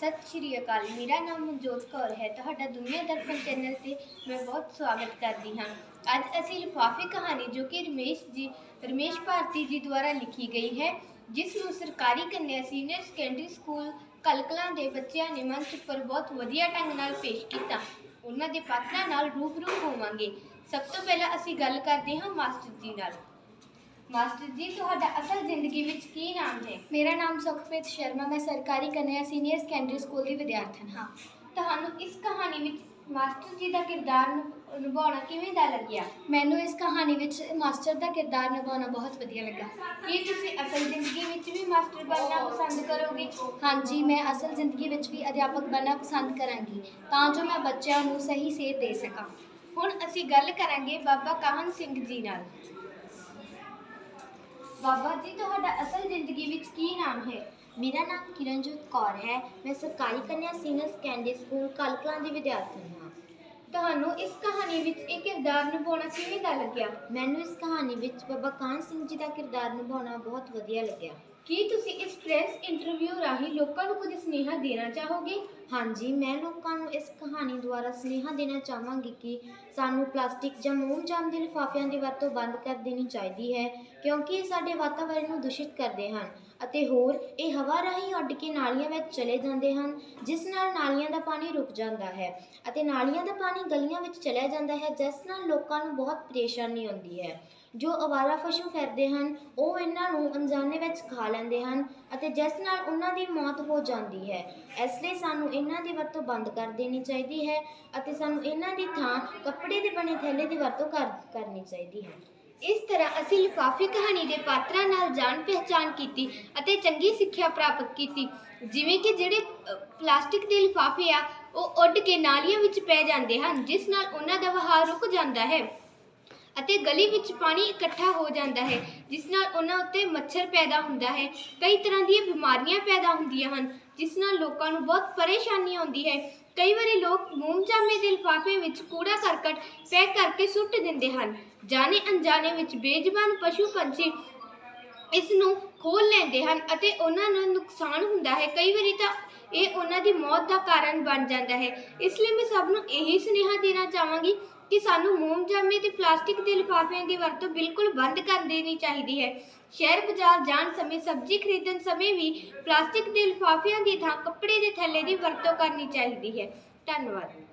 ਸਤਿ ਸ਼੍ਰੀ ਅਕਾਲ। ਮੇਰਾ ਨਾਮ ਮਨਜੋਤ ਕੌਰ ਹੈ। ਤੁਹਾਡਾ ਦੁਨੀਆ ਦਰਪਣ ਚੈਨਲ ਤੇ ਮੈਂ ਬਹੁਤ ਸਵਾਗਤ ਕਰਦੀ ਹਾਂ। ਅੱਜ ਅਸੀਂ ਲਿਫਾਫੇ ਕਹਾਣੀ ਜੋ ਕਿ ਰਮੇਸ਼ ਜੀ, ਰਮੇਸ਼ ਭਾਰਤੀ ਜੀ ਦੁਆਰਾ ਲਿਖੀ ਗਈ ਹੈ, ਜਿਸ ਨੂੰ ਸਰਕਾਰੀ ਕੰਨਿਆ ਸੀਨੀਅਰ ਸੈਕੰਡਰੀ ਸਕੂਲ ਕਲਕਲਾਂ ਦੇ ਬੱਚਿਆਂ ਨੇ ਮੰਚ ਉੱਪਰ ਬਹੁਤ ਵਧੀਆ ਢੰਗ ਨਾਲ ਪੇਸ਼ ਕੀਤਾ। ਉਹਨਾਂ ਦੇ ਪਾਤਰਾਂ ਨਾਲ ਰੂਬਰੂ ਹੋਵਾਂਗੇ। ਸਭ ਤੋਂ ਪਹਿਲਾਂ ਅਸੀਂ ਗੱਲ ਕਰਦੇ ਹਾਂ ਮਾਸਟਰ ਜੀ ਨਾਲ। ਮਾਸਟਰ ਜੀ ਤੁਹਾਡਾ ਅਸਲ ਜ਼ਿੰਦਗੀ ਵਿੱਚ ਕੀ ਨਾਮ ਹੈ ਮੇਰਾ ਨਾਮ ਸੁਖਪ੍ਰੀਤ ਸ਼ਰਮਾ ਮੈਂ ਸਰਕਾਰੀ ਕਨਿਆ ਸੀਨੀਅਰ ਸੈਕੰਡਰੀ ਸਕੂਲ ਦੀ ਵਿਦਿਆਰਥਣ ਹਾਂ। ਤੁਹਾਨੂੰ ਇਸ ਕਹਾਣੀ ਵਿੱਚ ਮਾਸਟਰ ਜੀ ਦਾ ਕਿਰਦਾਰ ਨਿਭ- ਨਿਭਾਉਣਾ ਕਿਵੇਂ ਦਾ ਲੱਗਿਆ? ਮੈਨੂੰ ਇਸ ਕਹਾਣੀ ਵਿੱਚ ਮਾਸਟਰ ਦਾ ਕਿਰਦਾਰ ਨਿਭਾਉਣਾ ਬਹੁਤ ਵਧੀਆ ਲੱਗਾ। ਕੀ ਤੁਸੀਂ ਅਸਲ ਜ਼ਿੰਦਗੀ ਵਿੱਚ ਵੀ ਮਾਸਟਰ ਬਣਨਾ ਪਸੰਦ ਕਰੋਗੇ? ਹਾਂਜੀ ਮੈਂ ਅਸਲ ਜ਼ਿੰਦਗੀ ਵਿੱਚ ਵੀ ਅਧਿਆਪਕ ਬਣਨਾ ਪਸੰਦ ਕਰਾਂਗੀ ਤਾਂ ਜੋ ਮੈਂ ਬੱਚਿਆਂ ਨੂੰ ਸਹੀ ਸੇਧ ਦੇ ਸਕਾਂ। ਹੁਣ ਅਸੀਂ ਗੱਲ ਕਰਾਂਗੇ ਬਾਬਾ ਕਾਹਨ ਸਿੰਘ ਜੀ ਨਾਲ। ਬਾਬਾ ਜੀ, ਤੁਹਾਡਾ ਅਸਲ ਜ਼ਿੰਦਗੀ ਵਿੱਚ ਕੀ ਨਾਮ ਹੈ? ਮੇਰਾ ਨਾਮ ਕਿਰਨਜੋਤ ਕੌਰ ਹੈ। ਮੈਂ ਸਰਕਾਰੀ ਕੰਨਿਆ ਸੀਨੀਅਰ ਸੈਕੰਡਰੀ ਸਕੂਲ ਕਲਕਲਾਂ ਦੀ ਵਿਦਿਆਰਥੀ ਹਾਂ। ਤੁਹਾਨੂੰ ਇਸ ਕਹਾਣੀ ਵਿੱਚ ਇਹ ਕਿਰਦਾਰ ਨਿਭਾਉਣਾ ਕਿਵੇਂ ਦਾ ਲੱਗਿਆ? ਮੈਨੂੰ ਇਸ ਕਹਾਣੀ ਵਿੱਚ ਬਾਬਾ ਕਾਹਨ ਸਿੰਘ ਜੀ ਦਾ ਕਿਰਦਾਰ ਨਿਭਾਉਣਾ ਬਹੁਤ ਵਧੀਆ ਲੱਗਿਆ। ਕੀ ਤੁਸੀਂ ਇਸ ਪ੍ਰੈਸ ਇੰਟਰਵਿਊ ਰਾਹੀਂ ਲੋਕਾਂ ਨੂੰ ਕੁਝ ਸੁਨੇਹਾ ਦੇਣਾ ਚਾਹੋਗੇ? ਹਾਂਜੀ, ਮੈਂ ਲੋਕਾਂ ਨੂੰ ਇਸ ਕਹਾਣੀ ਦੁਆਰਾ ਸੁਨੇਹਾ ਦੇਣਾ ਚਾਹਾਂਗੀ ਕਿ ਸਾਨੂੰ ਪਲਾਸਟਿਕ ਜਾਂ ਮੋਮਜਾਮ ਦੇ ਲਿਫਾਫਿਆਂ ਦੀ ਵਰਤੋਂ ਬੰਦ ਕਰ ਦੇਣੀ ਚਾਹੀਦੀ ਹੈ, ਕਿਉਂਕਿ ਇਹ ਸਾਡੇ ਵਾਤਾਵਰਣ ਨੂੰ ਦੂਸ਼ਿਤ ਕਰਦੇ ਹਨ ਅਤੇ ਹੋਰ, ਇਹ ਹਵਾ ਰਾਹੀਂ ਉੱਡ ਕੇ ਨਾਲੀਆਂ ਵਿੱਚ ਚਲੇ ਜਾਂਦੇ ਹਨ, ਜਿਸ ਨਾਲ ਨਾਲੀਆਂ ਦਾ ਪਾਣੀ ਰੁਕ ਜਾਂਦਾ ਹੈ ਅਤੇ ਨਾਲੀਆਂ ਦਾ ਪਾਣੀ ਗਲੀਆਂ ਵਿੱਚ ਚਲਿਆ ਜਾਂਦਾ ਹੈ, ਜਿਸ ਨਾਲ ਲੋਕਾਂ ਨੂੰ ਬਹੁਤ ਪਰੇਸ਼ਾਨੀ ਆਉਂਦੀ ਹੈ। ਜੋ ਅਵਾਰਾ ਪਸ਼ੂ ਫਿਰਦੇ ਹਨ, ਉਹ ਇਹਨਾਂ ਨੂੰ ਅਣਜਾਣੇ ਵਿੱਚ ਖਾ ਲੈਂਦੇ ਹਨ ਅਤੇ ਜਿਸ ਨਾਲ ਉਹਨਾਂ ਦੀ ਮੌਤ ਹੋ ਜਾਂਦੀ ਹੈ। ਇਸ ਲਈ ਸਾਨੂੰ ਇਹਨਾਂ ਦੀ ਵਰਤੋਂ ਬੰਦ ਕਰ ਦੇਣੀ ਚਾਹੀਦੀ ਹੈ ਅਤੇ ਸਾਨੂੰ ਇਹਨਾਂ ਦੀ ਥਾਂ ਕੱਪੜੇ ਦੇ ਬਣੇ ਥੈਲੇ ਦੀ ਵਰਤੋਂ ਕਰ, ਕਰਨੀ ਚਾਹੀਦੀ ਹੈ। ਇਸ ਤਰ੍ਹਾਂ ਅਸੀਂ ਲਿਫਾਫੇ ਕਹਾਣੀ ਦੇ ਪਾਤਰਾਂ ਨਾਲ ਜਾਣ ਪਹਿਚਾਨ ਕੀਤੀ ਅਤੇ ਚੰਗੀ ਸਿੱਖਿਆ ਪ੍ਰਾਪਤ ਕੀਤੀ। ਜਿਵੇਂ ਕਿ ਜਿਹੜੇ ਪਲਾਸਟਿਕ ਦੇ ਲਿਫਾਫੇ ਆ, ਉਹ ਉੱਡ ਕੇ ਨਾਲੀਆਂ ਵਿੱਚ ਪੈ ਜਾਂਦੇ ਹਨ, ਜਿਸ ਨਾਲ ਉਹਨਾਂ ਦਾ ਵਹਾਅ ਰੁਕ ਜਾਂਦਾ ਹੈ। ਅਤੇ ਗਲੀ ਵਿੱਚ ਪਾਣੀ ਇਕੱਠਾ ਹੋ ਜਾਂਦਾ ਹੈ, ਜਿਸ ਨਾਲ ਉਹਨਾਂ ਉੱਤੇ ਮੱਛਰ ਪੈਦਾ ਹੁੰਦਾ ਹੈ। ਕਈ ਤਰ੍ਹਾਂ ਦੀਆਂ ਬਿਮਾਰੀਆਂ ਪੈਦਾ ਹੁੰਦੀਆਂ ਹਨ, ਜਿਸ ਨਾਲ ਲੋਕਾਂ ਨੂੰ ਬਹੁਤ ਪਰੇਸ਼ਾਨੀ ਆਉਂਦੀ ਹੈ। ਕਈ ਵਾਰੀ ਲੋਕ ਮੋਮਜਾਮੇ ਦੇ ਲਿਫਾਫੇ ਵਿੱਚ ਕੂੜਾ ਕਰਕਟ ਪੈਕ ਕਰਕੇ ਸੁੱਟ ਦਿੰਦੇ ਹਨ। ਜਾਣੇ ਅਣਜਾਣੇ ਵਿੱਚ ਬੇਜ਼ਬਾਨ ਪਸ਼ੂ ਪੰਛੀ ਇਸ ਨੂੰ ਖੋਲ ਲੈਂਦੇ ਹਨ ਅਤੇ ਉਹਨਾਂ ਨੂੰ ਨੁਕਸਾਨ ਹੁੰਦਾ ਹੈ। ਕਈ ਵਾਰੀ ਤਾਂ ਇਹ ਉਹਨਾਂ ਦੀ ਮੌਤ ਦਾ ਕਾਰਨ ਬਣ ਜਾਂਦਾ ਹੈ। ਇਸ ਲਈ ਮੈਂ ਸਭ ਨੂੰ ਇਹੀ ਸੁਨੇਹਾ ਦੇਣਾ ਚਾਹਾਂਗੀ ਕਿ ਸਾਨੂੰ ਮੋਮਜਾਮੇ ਤੇ ਪਲਾਸਟਿਕ ਦੇ ਲਿਫਾਫਿਆਂ ਦੀ ਵਰਤੋਂ ਬਿਲਕੁਲ ਬੰਦ ਕਰ ਦੇਣੀ ਚਾਹੀਦੀ ਹੈ। ਸ਼ਹਿਰ, ਬਾਜ਼ਾਰ ਜਾਣ ਸਮੇਂ ਸਬਜ਼ੀ ਖਰੀਦਣ ਸਮੇਂ ਵੀ ਪਲਾਸਟਿਕ ਦੇ ਲਿਫਾਫਿਆਂ ਦੀ ਥਾਂ ਕੱਪੜੇ ਦੇ ਥੈਲੇ ਦੀ ਵਰਤੋਂ ਕਰਨੀ ਚਾਹੀਦੀ ਹੈ। ਧੰਨਵਾਦ।